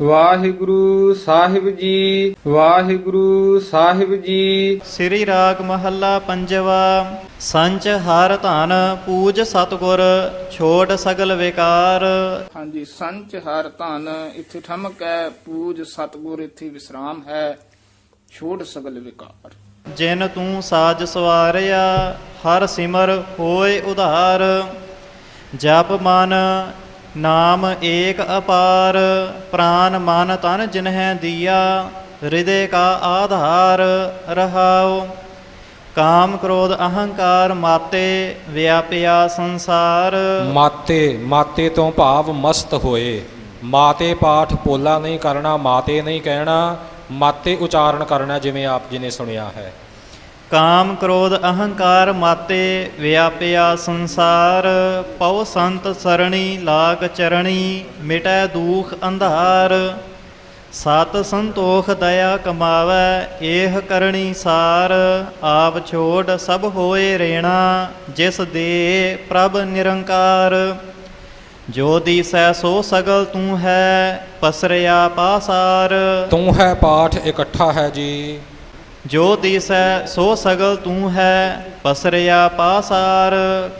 ਵਾਹਿਗੁਰੂ ਸਾਹਿਬ ਜੀ ਵਾਹਿਗੁਰੂ ਸਾਹਿਬ ਜੀ। ਸ੍ਰੀ ਰਾਗ ਮਹੱਲਾ ਪੰਜਵਾ ਸੰਚ ਹਰ ਧਨ ਪੂਜ ਸਤਗੁਰ ਛੋਟ ਸਗਲ ਵਿਕਾਰ। ਹਾਂਜੀ ਸੰਚ ਹਰ ਧਨ ਇੱਥੇ ਠਮਕ ਹੈ ਪੂਜ ਸਤਗੁਰ ਇੱਥੇ ਵਿਸਰਾਮ ਹੈ ਛੋੜ ਸਗਲ ਵਿਕਾਰ। ਜਿਨ ਤੂੰ ਸਾਜ ਸਵਾਰਿਆ ਹਰ ਸਿਮਰ ਹੋਏ ਉਧਾਰ। ਜਪ ਮਨ ਨਾਮ ਏਕ ਅਪਾਰ, ਪ੍ਰਾਨ ਮਨ ਤਨ ਜਿਨਹਿ ਦੀਆ, ਹਿਰਦੇ ਕਾ ਆਧਾਰ ਰਹਾਉ। ਕਾਮ ਕ੍ਰੋਧ ਅਹੰਕਾਰ ਮਾਤੇ ਵਿਆਪਿਆ ਸੰਸਾਰ। ਮਾਤੇ ਮਾਤੇ ਤੋਂ ਭਾਵ ਮਸਤ ਹੋਏ। ਮਾਤੇ ਪਾਠ ਪੋਲਾ ਨਹੀਂ ਕਰਨਾ, ਮਾਤੇ ਨਹੀਂ ਕਹਿਣਾ। ਮਾਤੇ ਉਚਾਰਨ ਕਰਨਾ ਜਿਵੇਂ ਆਪ ਜੀ ਨੇ ਸੁਣਿਆ ਹੈ। ਕਾਮ ਕ੍ਰੋਧ ਅਹੰਕਾਰ ਮਾਤੇ ਵਿਆਪਿਆ ਸੰਸਾਰ, ਪਉ ਸੰਤ ਸਰਣੀ ਲਾਗ ਚਰਣੀ, ਮਿਟੈ ਦੂਖ ਅੰਧਾਰ। ਸਤ ਸੰਤੋਖ ਦਇਆ ਕਮਾਵੈ, ਏਹ ਕਰਨੀ ਸਾਰ। ਆਪ ਛੋੜ ਸਭ ਹੋਏ ਰੇਣਾ, ਜਿਸ ਦੇ ਪ੍ਰਭ ਨਿਰੰਕਾਰ। ਜੋ ਦੀ ਦੀਸੈ ਸੋ ਸਗਲ ਤੂੰ ਹੈ, ਪਸਰਿਆ ਪਾਸਾਰ। ਤੂੰ ਹੈ ਪਾਠ ਇਕੱਠਾ ਹੈ ਜੀ। ਜੋ ਦਿਸੈ, ਸੋ ਸਗਲ ਤੂੰ ਹੈ, ਪਸਰਿਆ ਪਾਸਾਰ,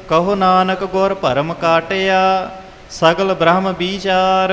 ਕਹੋ ਨਾਨਕ ਗੁਰ ਭਰਮ ਕਾਟਿਆ, ਸਗਲ ਬ੍ਰਹਮ ਵਿਚਾਰ